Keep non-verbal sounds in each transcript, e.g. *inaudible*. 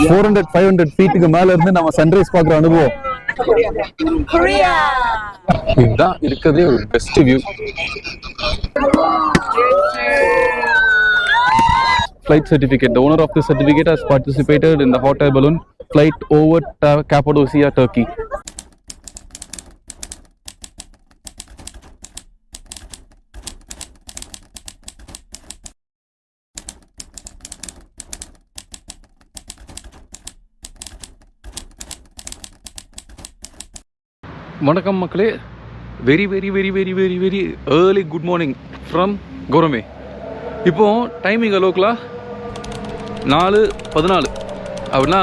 Four hundred five hundred ஃபீட்டுக்கு மேல இருந்து நம்ம சன்ரைஸ் பாக்குற அனுபவம். இதுதான் இருக்கிறதே ஒரு best view flight certificate. The owner of this certificate has participated in the hot air balloon flight over Ta- Cappadocia, Turkey. வணக்கம் மக்களே. Very very very very very very early good morning from Goreme இப்போ timing அளவுக்குலாம் நாலு பதினாலு. அப்படின்னா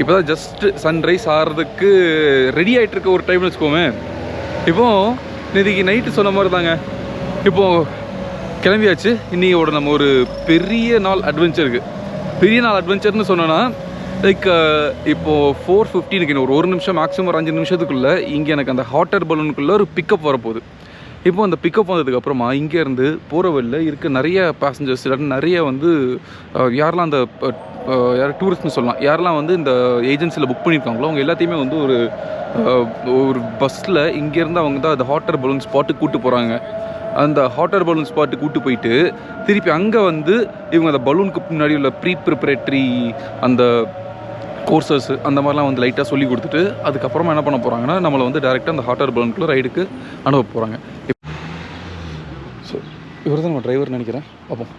இப்போ தான் just sunrise ஆகிறதுக்கு ரெடி ஆகிட்டு இருக்க ஒரு டைம்னு வச்சுக்கோமே. இப்போ இன்னைக்கு நைட்டு சொன்ன மாதிரி தாங்க. இப்போ கிளம்பியாச்சு. இன்னையோட நம்ம ஒரு பெரிய நாள் அட்வென்ச்சருக்கு பெரிய நாள் அட்வென்ச்சர்னு சொன்னோன்னா லைக் இப்போது ஃபோர் ஃபிஃப்டீனுக்கு ஒரு ஒரு நிமிஷம் மேக்ஸிமம் ஒரு அஞ்சு நிமிஷத்துக்குள்ளே இங்கே எனக்கு அந்த ஹாட்டர் பலூனுக்குள்ளே ஒரு பிக்கப் வரப்போகுது. இப்போ அந்த பிக்கப் வந்ததுக்கப்புறமா இங்கேருந்து போகிற வழியில் இருக்க நிறைய பேசஞ்சர்ஸ் இல்லாட்டி நிறைய வந்து அஹ், யாரெல்லாம் அந்த uh, uh, யார் டூரிஸ்ட்னு சொல்லலாம் யாரெல்லாம் வந்து இந்த ஏஜென்சியில் புக் பண்ணியிருக்காங்களோ அவங்க எல்லாத்தையுமே வந்து ஒரு ஒரு பஸ்ஸில் இங்கேருந்து அவங்க தான் அந்த ஹாட்டர் பலூன் ஸ்பாட்டுக்கு கூப்பிட்டு போகிறாங்க அந்த ஹாட்டர் பலூன் ஸ்பாட்டு கூட்டு போயிட்டு திருப்பி அங்கே வந்து இவங்க அந்த பலூனுக்கு முன்னாடி உள்ள ப்ரீ ப்ரிப்பரேட்டரி அந்த கோர்சஸ் அந்த மாதிரிலாம் வந்து லைட்டாக சொல்லி கொடுத்துட்டு அதுக்கப்புறமா என்ன பண்ண போகிறாங்கன்னா நம்மளை வந்து டேரெக்டாக அந்த ஹாட்டர் பலூனுக்குள்ள ரைடுக்கு அனுப்ப போகிறாங்க ஸோ இவர் தான் நம்ம டிரைவர் நினைக்கிறேன் பார்ப்போம்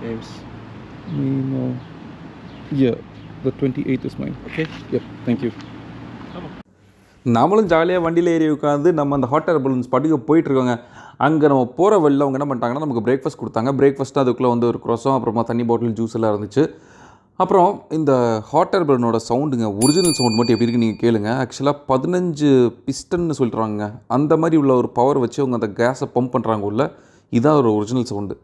James. Yeah, the 28th is mine. Okay? Yep, thank you. நம்மளும் ஜாலியாக வண்டியில் ஏறி உட்காந்து நம்ம அந்த ஹாட் ஏர் பலூன்ஸ் பாட்டுக்கு போயிட்டுருக்கோங்க அங்கே நம்ம போகிற வழியில் அவங்க என்ன பண்ணிட்டாங்கன்னா நமக்கு பிரேக்ஃபாஸ்ட் கொடுத்தாங்க. பிரேக்ஃபாஸ்ட்டு அதுக்குள்ளே வந்து ஒரு க்ரோசம் அப்புறமா தண்ணி பாட்டில் ஜூஸ் எல்லாம் இருந்துச்சு. அப்புறம் இந்த ஹாட் ஏர் பலூனோட சவுண்டுங்க ஒரிஜினல் சவுண்ட் மட்டும் எப்படி இருக்குன்னு நீங்கள் கேளுங்க. ஆக்சுவலாக பதினஞ்சு பிஸ்டன்னு சொல்கிறாங்க அந்த மாதிரி உள்ள ஒரு பவர் வச்சு அவங்க அந்த கேஸை பம்ப் பண்ணுறாங்க உள்ள. இதுதான் ஒரு ஒரிஜினல் சவுண்டு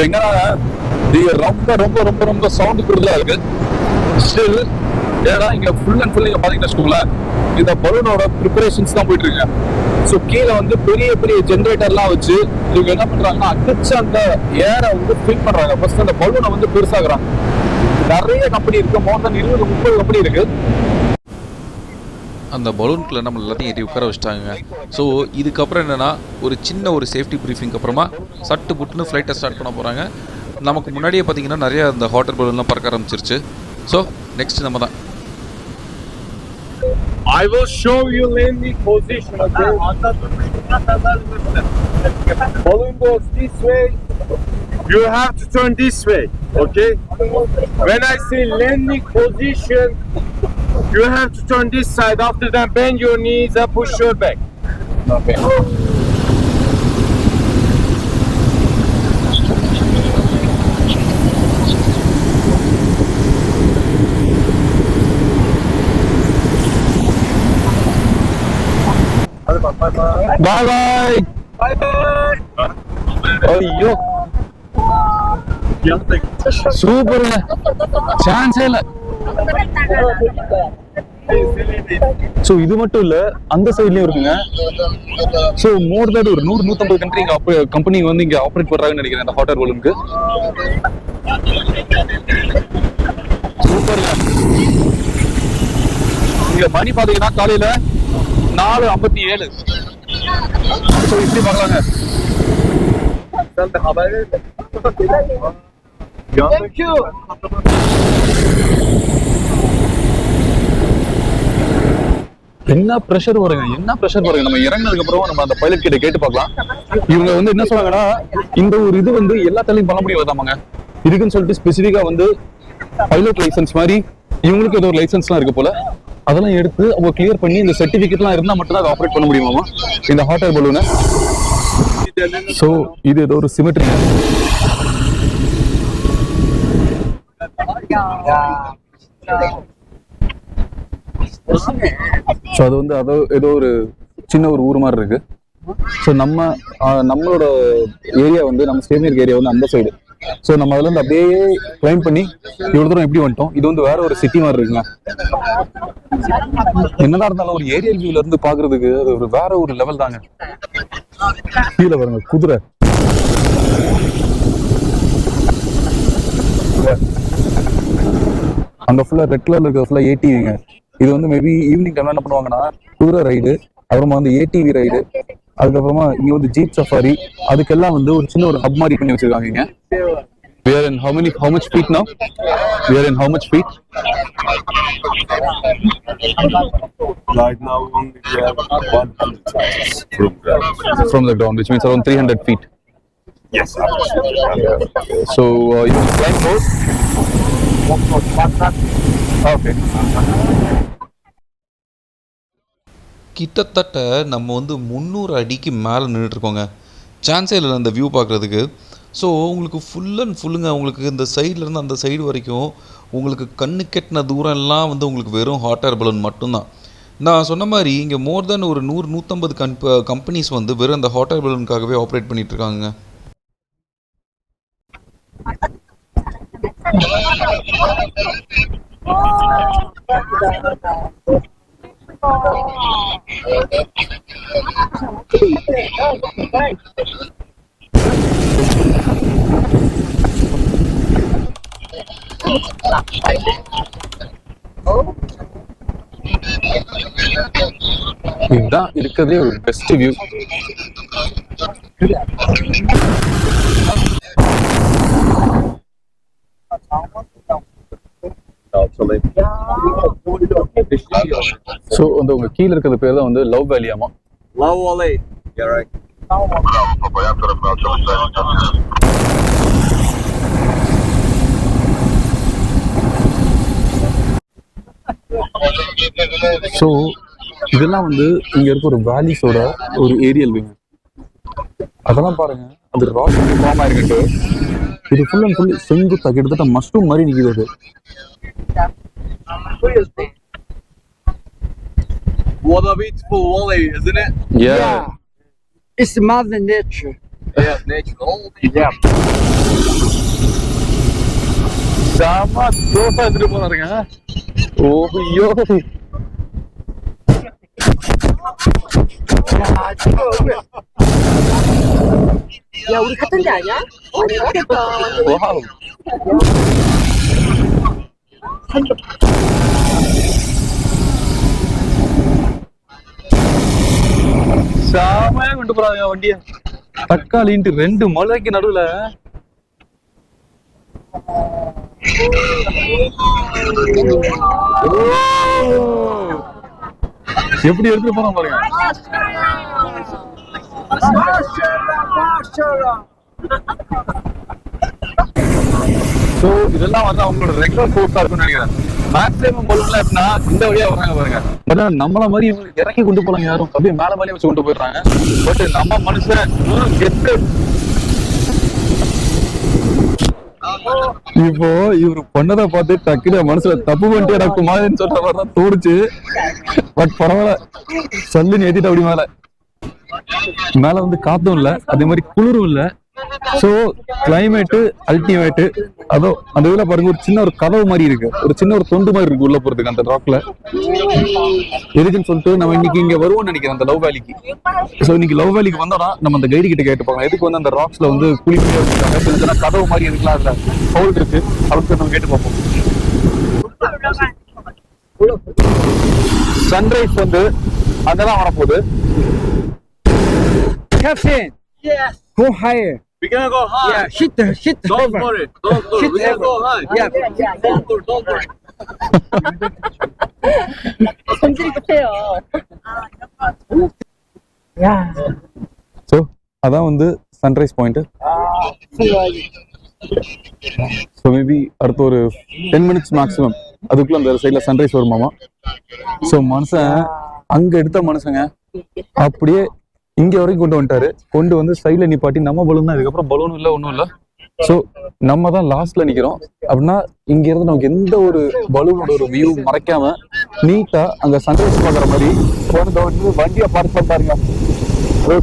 இப்போ எங்கன்னா இது ரொம்ப ரொம்ப ரொம்ப ரொம்ப சவுண்ட் கூடுதலா இருக்கு. ஸ்டில் ஏன்னா இங்க ஃபுல் அண்ட் ஃபுல் நீங்க பாத்தீங்கன்னா வச்சுக்கோங்களேன் இந்த பலூனோட ப்ரிப்பரேஷன்ஸ் தான் போயிட்டு இருக்கு. ஸோ கீழே வந்து பெரிய பெரிய ஜென்ரேட்டர்லாம் வச்சு இவங்க என்ன பண்றாங்கன்னா அடிச்சு அந்த ஏரை வந்து ஃபில் பண்றாங்க. ஃபர்ஸ்ட் அந்த பலூனை வந்து பெருசாகிறாங்க நிறைய கம்பெனி இருக்கு. மோர் தென் இருபது முப்பது கம்பெனி இருக்கு. அந்த பலூனுக்குள்ள நம்ம எல்லாத்தையும் ஏறி உட்கார வச்சுட்டாங்க ஸோ இதுக்கப்புறம் என்னென்னா ஒரு சின்ன ஒரு சேஃப்டி ப்ரீஃபிங்க்கு அப்புறமா சட்டு புட்டுன்னு ஃப்ளைட்டை ஸ்டார்ட் பண்ண போகிறாங்க நமக்கு முன்னாடியே பார்த்தீங்கன்னா நிறைய அந்த ஹோட்டல் பலூன்லாம் பறக்க ஆரம்பிச்சிருச்சு ஸோ நெக்ஸ்ட் நம்ம தான் I will show you landing position, okay? Balloon goes this way. You have to turn this way, okay? When I say landing position, You have to turn this side. After that, bend your knees and push your back. Okay. Bye bye. Bye bye. Bye bye. Oh, bay. Ay yok. Yandık. Super. Chance so இது மட்டும் இல்லை அந்த சைட்லயும் இருக்குங்க. So more that ஒரு நூறு நூற்றம்பது country இங்க company வந்து இங்கே ஆப்ரேட் பண்ணுறாங்கன்னு நினைக்கிறேன் இந்த ஹாட்டர் ரோலுக்கு சூப்பர் இங்க மணி பார்த்தீங்கன்னா காலையில் நாலு ஐம்பத்தி ஏழு. ஸோ இப்படி பார்க்கலாங்க. Thank you. என்ன ப்ரெஷர் வருங்க? என்ன ப்ரெஷர் வருங்க? நம்ம இறங்கினதுக்கு அப்புறம் நம்ம அந்த பைலட் கிட்ட கேட்டு பார்க்கலாம். இவங்க வந்து என்ன சொல்றாங்கன்னா இந்த ஒரு இது வந்து எல்லாத்தாலையும் பண்ண முடியாதாமாங்க இதுக்குன்னு சொல்லிட்டு ஸ்பெசிஃபிக்கா வந்து பைலட் லைசன்ஸ் மாதிரி இவங்களுக்கு ஏதோ ஒரு லைசன்ஸ்லாம் இருக்கு போல. அதெல்லாம் எடுத்து அவங்க கிளியர் பண்ணி இந்த சர்டிபிகேட்லாம் இருந்தா மட்டும் தான் அதை ஆப்ரேட் பண்ண முடியுமாமா? இந்த ஹாட் ஏர் பலூனை ஸோ இது ஏதோ ஒரு சிமெட்ரி ஸோ அது வந்து அதோ ஏதோ ஒரு சின்ன ஒரு ஊர் மாதிரி இருக்கு. ஸோ நம்ம நம்மளோட ஏரியா வந்து நம்ம ஸ்டேமியர் ஏரியா வந்து அந்த சைடு ஸோ நம்ம அதுல இருந்து அப்படியே கிளைம் பண்ணி இவ்வளோ தூரம் எப்படி வந்துட்டோம்? இது வந்து வேற ஒரு சிட்டி மாதிரி இருக்குங்க. என்னதான் இருந்தாலும் ஒரு ஏரியல் வியூல இருந்து பாக்குறதுக்கு அது ஒரு வேற ஒரு லெவல் தாங்க. கீழே பாருங்க குதிரை. அங்க ஃபுல்லா ரெட் கலர்ல இருக்கிற ஃபுல்லா ஏடிவிங்க இது வந்து மேபி ஈவினிங் டைம்ல என்ன பண்ணுவாங்கன்னா குதிரை ரைடு அப்புறமா வந்து ஏடிவி ரைடு அதுக்கப்புறமா இங்க வந்து ஜீப் சஃபாரி அதுக்கெல்லாம் வந்து ஒரு சின்ன ஒரு ஹப் மாதிரி பண்ணி வச்சிருக்காங்க இங்க We are in how many how much feet now? We are in how much feet? Right now, we have 100 meters from ground. From the ground, which means around 300 feet. Yes. So uh, you can climb more? Okay. கிட்டத்தட்ட நம்ம வந்து முந்நூறு அடிக்கு மேலே நின்றுட்டுருக்கோங்க சான்ஸே இல்லை அந்த view பார்க்குறதுக்கு. ஸோ உங்களுக்கு ஃபுல் அண்ட் ஃபுல்லுங்க உங்களுக்கு இந்த சைட்லேருந்து அந்த சைடு வரைக்கும் உங்களுக்கு கண்ணு கெட்டின தூரம் எல்லாம் வந்து உங்களுக்கு வெறும் ஹாட் ஏர் பலூன் மட்டும்தான். நான் சொன்ன மாதிரி இங்கே மோர் தென் ஒரு நூறு நூற்றம்பது கம்ப கம்பெனிஸ் வந்து வெறும் அந்த ஹாட் ஏர் பலூனுக்காகவே ஆப்ரேட் பண்ணிட்டு இருக்காங்க இதுதான் இருக்கிறதே ஒரு பெஸ்ட் வியூ ஸோ வந்து உங்க கீழே இருக்கிறது பேர் தான் வந்து லவ் வேலியாமா. Yeah, right. ஸோ இதெல்லாம் வந்து இங்க இருக்க ஒரு வேலிஸோட ஒரு ஏரியல் வியூ அதெல்லாம் பாருங்க. அது ராக் ஃபார்ம் ஆயிருக்கிட்டு இது ஃபுல் அண்ட் ஃபுல் செங்குத்தா கிட்டத்தட்ட மஷ்ரூம் மாதிரி நிக்குது அது. What a beautiful valley, isn't it? Yeah. yeah. It's mother nature. Yeah, nature. All yeah. Sama dosa itu orang ha. Oh yo. Ya 우리 같은 게 아니야? 아니 어렵다. 와우. செமையா கொண்டு போறாங்க வண்டிய. தக்காளின்ட்டு ரெண்டு மலைக்கு நடுவுல. எப்படி எடுத்துட்டு போறான் பாருங்க. ஸோ இதெல்லாம் வந்து அவங்களோட ரெகுலர் கோர்ஸா இருக்கும்னு நினைக்கிறேன். மேக்ஸிமம் பலூன்ல எப்படின்னா இந்த வழியா வராங்க பாருங்க. பட் நம்மள மாதிரி இவங்க இறக்கி கொண்டு போறாங்க யாரும். அப்படியே மேல மேலே வச்சு கொண்டு போயிடுறாங்க. பட் நம்ம மனுஷன் கெட்டு இப்போ இவரு பண்ணதை பார்த்து டக்குனு மனசுல தப்பு பண்ணிட்டு எனக்கு மாதிரின்னு சொல்ற மாதிரி தான் தோணுச்சு. பட் பரவாயில்ல. சல்லுன்னு ஏத்திட்டு அப்படி மேல. மேல வந்து காத்தும் இல்ல. அதே மாதிரி குளிரும் இல்ல. சோ கிளைமேட் அல்டிமேட் அதோ அந்த இதுல பாருங்க ஒரு சின்ன ஒரு கதவு மாதிரி இருக்கு. ஒரு சின்ன ஒரு தொண்டு மாதிரி இருக்கு உள்ள போறதுக்கு அந்த ராக்ல எதுக்குன்னு சொல்லிட்டு நம்ம இன்னைக்கு இங்க வருவோம்னு நினைக்கிறேன் அந்த லவ் வேலிக்கு சோ இன்னைக்கு லவ் வேலிக்கு வந்தோம்னா நம்ம அந்த கைடு கிட்ட கேட்டு போகலாம். எதுக்கு வந்து அந்த ராக்ஸ்ல வந்து சின்ன சின்ன கதவு மாதிரி இருக்கலாம் அதுல ஹோல் இருக்கு? அவருக்கு நம்ம கேட்டு பார்ப்போம். சன்ரைஸ் வந்து அங்கதான் வரப்போகுது. Captain, Yes. go higher. We're gonna go high. Yeah, hit the, hit the Don't heaven. worry. Don't worry. Hit We're gonna heaven. go high. Yeah. Don't worry. Don't worry. Yeah. So அதான் வந்து sunrise point so maybe அடுத்த ஒரு ten minutes maximum அதுக்குள்ள அந்த சைடில் sunrise வருமாமா so மனுஷன் அங்க எடுத்த மனுஷங்க அப்படியே இங்க வரைக்கும் கொண்டு வந்துட்டாரு. கொண்டு வந்து சைட்ல நிப்பாட்டி நம்ம பலூன் தான். இதுக்கப்புறம் பலூன் இல்லை ஒன்றும் இல்லை. ஸோ நம்ம தான் லாஸ்ட்ல நிக்கிறோம். அப்படின்னா இங்க இருந்து நமக்கு எந்த ஒரு பலூனோட ஒரு வியூ மறைக்காம நீட்டா அங்க சன்ரைஸ் பாக்குற மாதிரி கொண்டு வந்து வண்டியை பார்க் பண்ணாருங்க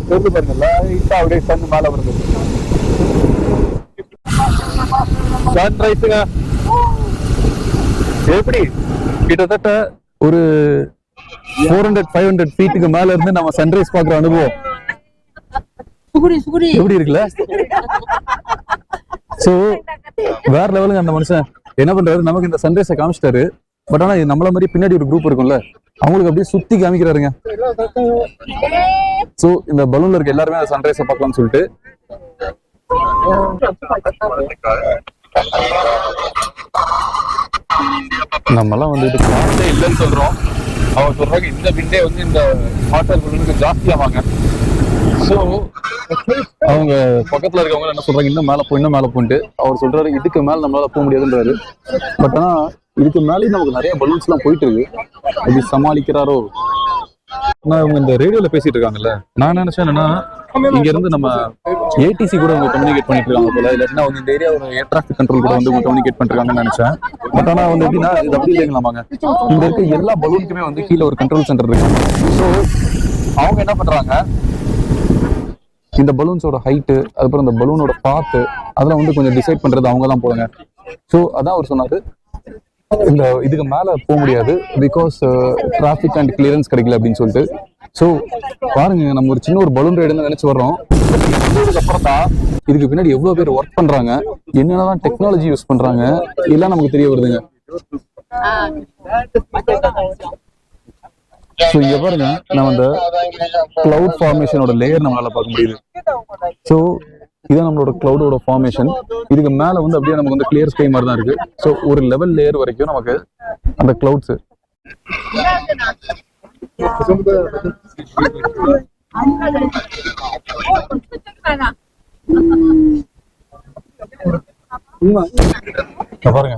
தெரிஞ்சு பாருங்க. லைட்டா அப்படியே சன் மேல வருது. சன்ரைஸுங்க எப்படி? கிட்டத்தட்ட ஒரு ஃபோர் ஹண்ட்ரட் ஃபைவ் ஹண்ட்ரட் ஃபீட்டுக்கு மேல இருந்து நம்ம சன்ரைஸ் பாக்குற அனுபவம். சுகுடி சுகுடி. எப்படி இருக்குல்ல? சோ வேற லெவலுங்க அந்த மனுஷன். என்ன பண்றாரு? நமக்கு இந்த சன்ரைஸ காமிச்சிட்டாரு. பட் ஆனா நம்மள மாதிரி பின்னாடி ஒரு குரூப் இருக்கும்ல. அவங்களுக்கு அப்படியே சுத்தி காமிக்கிறாருங்க. சோ இந்த பலூன்ல இருக்க எல்லாருமே அந்த சன்ரைஸ பார்க்கலாம்னு சொல்லிட்டு. நம்மலாம் வந்துட்டு இல்லன்னு சொல்றோம். அவங்க சொல்றாங்க இந்த விண்டே வந்து இந்த ஹாட்டல் ஜாஸ்தியா ஜாஸ்தியாவாங்க ஸோ அவங்க பக்கத்துல இருக்கவங்க என்ன சொல்றாங்க இன்னும் மேல போய் இன்னும் மேல போயிட்டு அவர் சொல்றாரு இதுக்கு மேல நம்மளால போக முடியாதுன்றாரு. பட் ஆனா இதுக்கு மேலேயும் நமக்கு நிறைய பலூன்ஸ் எல்லாம் போயிட்டு இருக்கு. அது சமாளிக்கிறாரோ? நான் இவங்க இந்த ரேடியோல பேசிட்டு இருக்காங்கல்ல நான் நினைச்சேன் என்னன்னா இங்க இருந்து நம்ம ஏடிசி கூட அவங்க கம்யூனிகேட் பண்ணிட்டு இருக்காங்க போல இல்லாட்டினா அவங்க இந்த ஏரியா ஒரு ஏர் டிராஃபிக் கண்ட்ரோல் கூட வந்து கம்யூனிகேட் பண்ணிருக்காங்கன்னு நினைச்சேன். பட் ஆனா வந்து எப்படின்னா இது அப்படி இல்லைங்களாமாங்க இங்க இருக்க எல்லா பலூனுக்குமே வந்து கீழே ஒரு கண்ட்ரோல் சென்டர் இருக்கு. ஸோ அவங்க என்ன பண்றாங்க இந்த பலூன்ஸோட ஹைட்டு அதுக்கப்புறம் இந்த பலூனோட பாத்து அதெல்லாம் வந்து கொஞ்சம் டிசைட் பண்றது அவங்க தான் போடுங்க ஸோ அதான் அவர் சொன்னாரு. இந்த இதுக்கு மேலே போக முடியாது பிகாஸ் டிராஃபிக் அண்ட் கிளியரன்ஸ் கிடைக்கல அப்படின்னு சொல்லிட்டு. ஸோ பாருங்க நம்ம ஒரு சின்ன ஒரு பலூன் ரைடுன்னு நினைச்சு வர்றோம். அப்புறம் தான் இதுக்கு பின்னாடி எவ்வளவு பேர் ஒர்க் பண்றாங்க என்னென்னலாம் டெக்னாலஜி யூஸ் பண்றாங்க எல்லாம் நமக்கு தெரிய வருதுங்க. ஸோ இங்க பாருங்க நம்ம அந்த கிளவுட் ஃபார்மேஷனோட லேயர் நம்மளால பார்க்க முடியுது. ஸோ இதான் நம்மளோட கிளவுடோட ஃபார்மேஷன் இதுக்கு மேல வந்து அப்படியே நமக்கு வந்து கிளியர் ஸ்கை மாதிரி தான் இருக்கு. ஸோ ஒரு லெவல் லேயர் வரைக்கும் நமக்கு அந்த கிளவுட்ஸ் பாருங்க.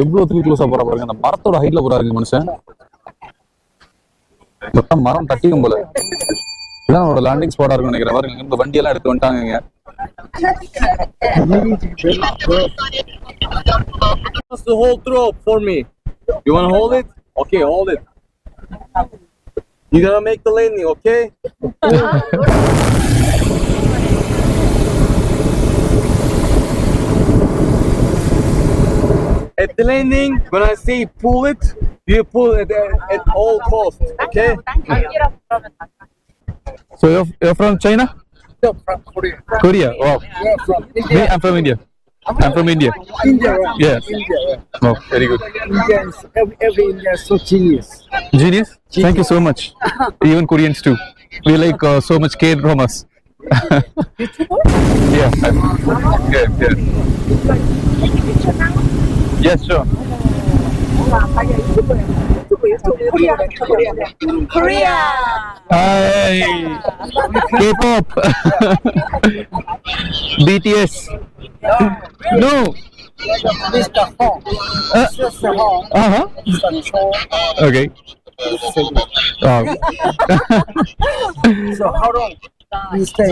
எவ்வளவு த்ரீ க்ளோஸா போறா பாருங்க. அந்த மரத்தோட ஹைட்ல போறாருங்க மனுஷன். மொத்தம் மரம் தட்டிக்கும் போல. இதான் அவரோட லேண்டிங் ஸ்பாட்டா இருக்கும் நினைக்கிறேன். பாருங்க இந்த வண்டி எல்லாம் எடுத்து வந்துட்டாங்க Just the whole throw for me. You wanna hold it? Okay, hold it. You gotta make the landing, okay? at the landing, when I say pull it, you pull it at, at all cost, okay? So you're, you're from China? No, from Korea. Korea? Wow. Yeah, from Me, I'm from India. I'm from India. India, right? Yes. India, yeah. Oh, very good. India is, every, every India is so genius. Genius. Thank you so much. Even Koreans too. We like uh, so much care from us. *laughs* yeah. I'm- Yeah, yeah. Yes, sure. Korea. Korea. Korea. Ay, K-pop. *laughs* BTS. No. Mr. Hong. Uh, Mr. Hong. Uh-huh. Okay. Wow. so how long? You stay?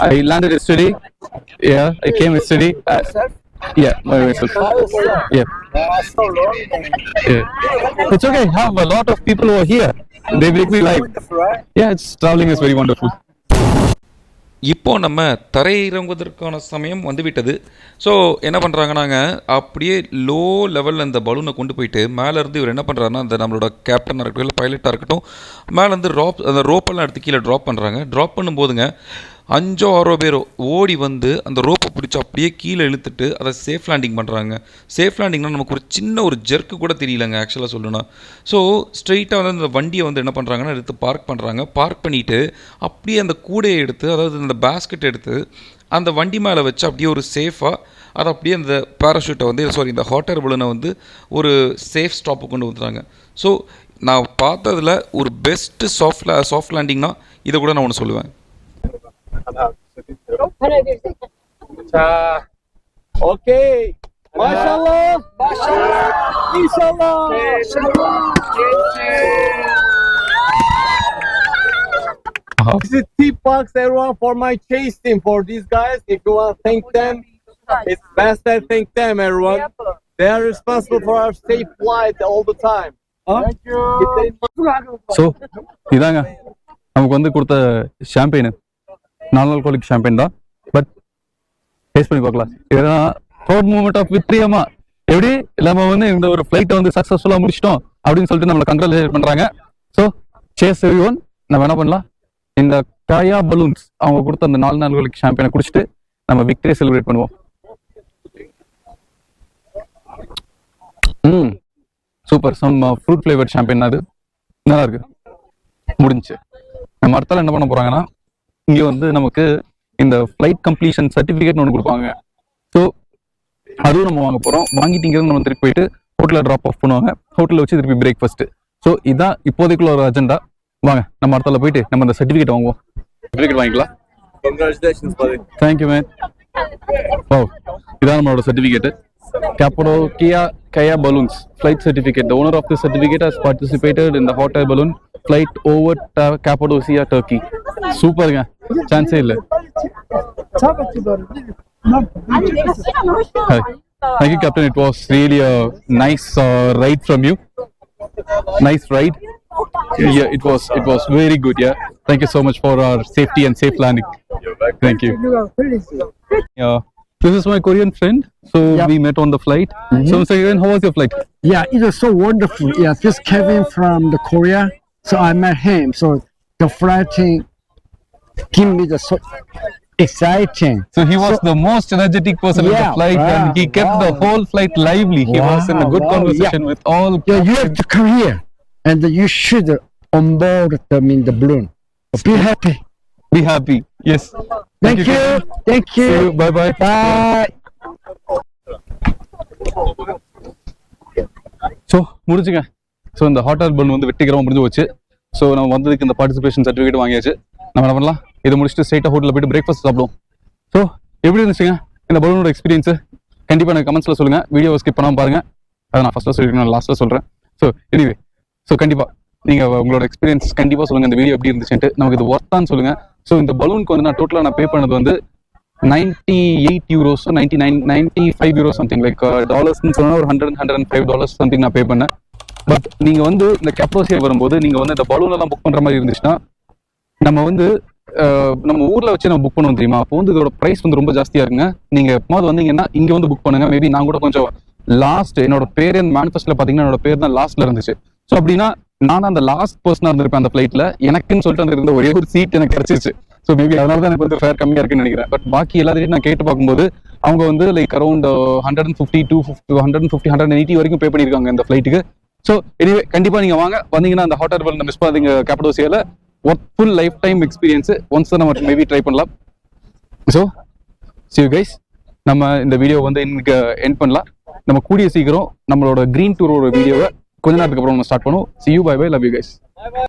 I landed yesterday. Yeah, I came yesterday. Uh, yeah, by myself. Yeah. Yeah. It's okay. I have a lot of people over here. They make me like, yeah, it's traveling is very wonderful. இப்போ நம்ம தரையிறங்குவதற்கான சமயம் வந்துவிட்டது so என்ன பண்ணுறாங்கன்னாங்க அப்படியே low லெவலில் இந்த பலூனை கொண்டு போயிட்டு மேலேருந்து இவர் என்ன பண்ணுறாருன்னா இந்த நம்மளோட கேப்டனாக இருக்கட்டும் இல்லை பைலட்டாக இருக்கட்டும் மேலேருந்து ரோப் அந்த ரோப்பெல்லாம் எடுத்து கீழே ட்ராப் பண்ணுறாங்க ட்ராப் பண்ணும்போதுங்க அஞ்சோ ஆறோ பேரோ ஓடி வந்து அந்த ரோப்பை பிடிச்சி அப்படியே கீழே இழுத்துட்டு அதை சேஃப் லேண்டிங் பண்ணுறாங்க சேஃப் லேண்டிங்னால் நமக்கு ஒரு சின்ன ஒரு ஜெர்க்கு கூட தெரியலங்க ஆக்சுவலாக சொல்லணும்னா. ஸோ ஸ்ட்ரெயிட்டாக வந்து அந்த வண்டியை வந்து என்ன பண்ணுறாங்கன்னா எடுத்து பார்க் பண்ணுறாங்க பார்க் பண்ணிவிட்டு அப்படியே அந்த கூடையை எடுத்து அதாவது அந்த பேஸ்கெட் எடுத்து அந்த வண்டி மேலே வச்சு அப்படியே ஒரு சேஃபாக அதை அப்படியே அந்த பேராஷூட்டை வந்து சாரி இந்த ஹாட்டர் பலூனை வந்து ஒரு சேஃப் ஸ்டாப்பு கொண்டு வந்துட்டாங்க ஸோ நான் பார்த்ததுல ஒரு பெஸ்ட்டு சாஃப்ட் சாஃப்ட் லேண்டிங்னா இதை கூட நான் ஒன்று சொல்லுவேன். okay mashaallah mashaallah inshallah ইনশাআল্লাহ This is T-Box, everyone, for my chasing for these guys. If you want to thank them, it's best I thank them, everyone. They are responsible for our safe flight all the time. Thank you. So, இதாங்க நமக்கு வந்து கொடுத்த champagne நாலு நாள் champagne தான். But taste பண்ணி பார்க்கலாம். இதெல்லாம் ப்ரௌட் மூமெண்ட் ஆஃப் வித்ரியமா எப்படி? நம்ம வந்து இந்த ஒரு ஃப்ளைட்டை வந்து சக்ஸஸ்ஃபுல்லாக முடிச்சிட்டோம் அப்படின்னு சொல்லிட்டு நம்மளை கங்க்ராச்சுலேட் பண்ணுறாங்க ஸோ சேஸ் எவ்ரி ஒன் நம்ம என்ன பண்ணலாம்? இந்த காயா பலூன்ஸ் அவங்க கொடுத்த அந்த நாலு நாள்களுக்கு ஷாம்பியனை குடிச்சிட்டு நம்ம விக்டரி செலிப்ரேட் பண்ணுவோம். ம். Super some fruit flavour champagne அது. நல்லா இருக்கு. முடிஞ்சுச்சு நம்ம அடுத்தால என்ன பண்ண போறாங்கன்னா இங்க வந்து நமக்கு இந்த ஃப்ளைட் கம்ப்ளீஷன் சர்டிஃபிகேட் ஒன்று கொடுப்பாங்க. ஸோ அதுவும் நம்ம வாங்க போறோம். வாங்கிட்டு இங்கிருந்து நம்ம திருப்பி போயிட்டு ஹோட்டலில் ட்ராப் ஆஃப் பண்ணுவாங்க. ஹோட்டலில் வச்சு திருப்பி பிரேக்ஃபாஸ்ட் ஸோ இதான் இப்போதைக்குள்ள ஒரு அஜெண்டா வாங்க நம்ம அடுத்தால போயிட்டு நம்ம அந்த சர்டிஃபிகேட் வாங்குவோம். சர்டிஃபிகேட் வாங்கிக்கலாம். தேங்க்யூ மேன் ஓ இதான் நம்மளோட certificate Cappadocia Kaya Balloons. Flight certificate. The owner of this certificate has participated in the hot air balloon. Flight over Ta- Cappadocia, Turkey. சூப்பருங்க சான்ஸே இல்லை Hi. Thank you, Captain. It was really a nice uh, ride from you. Nice ride. Yeah, it was. It was very good. Yeah. Thank you so much for our safety and safe landing. Thank you. Yeah. This is my Korean friend. So Yeah. we met on the flight. So Mr. Kiran, how was your flight? Yeah, it was so wonderful. Yeah, just came from the Korea, so I met him. So the flight thing give me the so exciting. So he was the most energetic person in the Yeah, flight, and wow, he kept the wow. whole flight lively. He was in a Wow, good wow, conversation with all. Yeah, you have to come here, and you should onboard them in the balloon. Be happy. Be happy. Yes. Thank, you. Thank See you. you. Bye bye. Bye. So முடிஞ்சுங்க so இந்த hot air balloon வந்து வெட்டிக்கிறவங்க முடிஞ்சு போச்சு so நம்ம வந்ததுக்கு இந்த participation certificate வாங்கியாச்சு நம்ம என்ன பண்ணலாம் இதை முடிச்சுட்டு ஸ்ட்ரைட்டாக ஹோட்டலில் போயிட்டு பிரேக்ஃபாஸ்ட் சாப்பிடுவோம். ஸோ எப்படி இருந்துச்சுங்க? இந்த பலூனோட எக்ஸ்பீரியன்ஸு கண்டிப்பாக எனக்கு கமெண்ட்ஸில் சொல்லுங்கள் வீடியோவை ஸ்கிப் பண்ணாமல் பாருங்கள் அதை நான் ஃபஸ்ட்டில் சொல்லிருக்கேன் நான் லாஸ்ட்டில் சொல்கிறேன் ஸோ எனிவே ஸோ கண்டிப்பாக நீங்கள் உங்களோட எக்ஸ்பீரியன்ஸ் கண்டிப்பாக சொல்லுங்கள் இந்த வீடியோ எப்படி இருந்துச்சுன்ட்டு. நமக்கு இது ஒர்த்தான்னு சொல்லுங்கள் ஸோ இந்த பலூனுக்கு வந்து நான் டோட்டலாக நான் பே பண்ணது வந்து ninety eight euros ninety nine ninety five euro something like டாலர்ஸ்னு சொன்னால் ஒரு hundred hundred and five dollars something நான் பே பண்ணேன். பட் நீங்க வந்து இந்த கெப்பாசிட்டி வரும்போது நீங்க வந்து இந்த பலூனெல்லாம் புக் பண்ற மாதிரி இருந்துச்சுன்னா நம்ம வந்து நம்ம ஊர்ல வச்சு நம்ம புக் பண்ணுவோம் தெரியுமா? அப்போ வந்து இதோட பிரைஸ் வந்து ரொம்ப ஜாஸ்தியா இருக்குங்க. நீங்க எப்போது வந்தீங்கன்னா இங்க வந்து புக் பண்ணுங்க. மேபி நான் கூட கொஞ்சம் லாஸ்ட் என்னோட பேர் அந்த மேனிஃபெஸ்ட்ல பாத்தீங்கன்னா என்னோட பேர் தான் லாஸ்ட்ல இருந்துச்சு. ஸோ அப்படின்னா நான் அந்த லாஸ்ட் பர்சனா இருந்திருப்பேன் அந்த ஃபிளைட்ல எனக்குன்னு சொல்லிட்டு அந்த இருந்த ஒரே ஒரு சீட் எனக்கு கிடைச்சிச்சு ஸோ மேபி அதனால தான் எனக்கு வந்து ஃபேர் கம்மியா இருக்குன்னு நினைக்கிறேன். பட் பாக்கி எல்லாத்தையும் நான் கேட்டு பார்க்கும்போது அவங்க வந்து like around hundred and fifty two fifty hundred and fifty hundred eighty வரைக்கும் பே பண்ணியிருக்காங்க இந்த ஃபிளைட்டுக்கு ஸோ எனிவே கண்டிப்பா நீங்க வாங்க. வந்தீங்கன்னா அந்த ஹாட் ஏர் மிஸ் பண்ணாதீங்க கேப்படோசியால work full lifetime experience once தான் நம்ம மேபி ட்ரை பண்ணலாம். ஸோ சி யூ கைஸ் நம்ம இந்த வீடியோ வந்து இன்னைக்கு எண்ட் பண்ணலாம். நம்ம கூடிய சீக்கிரம் நம்மளோட கிரீன் டூரோட வீடியோவை கொஞ்ச நேரத்துக்கு அப்புறம் நம்ம ஸ்டார்ட் பண்ணுவோம். See you bye bye love you guys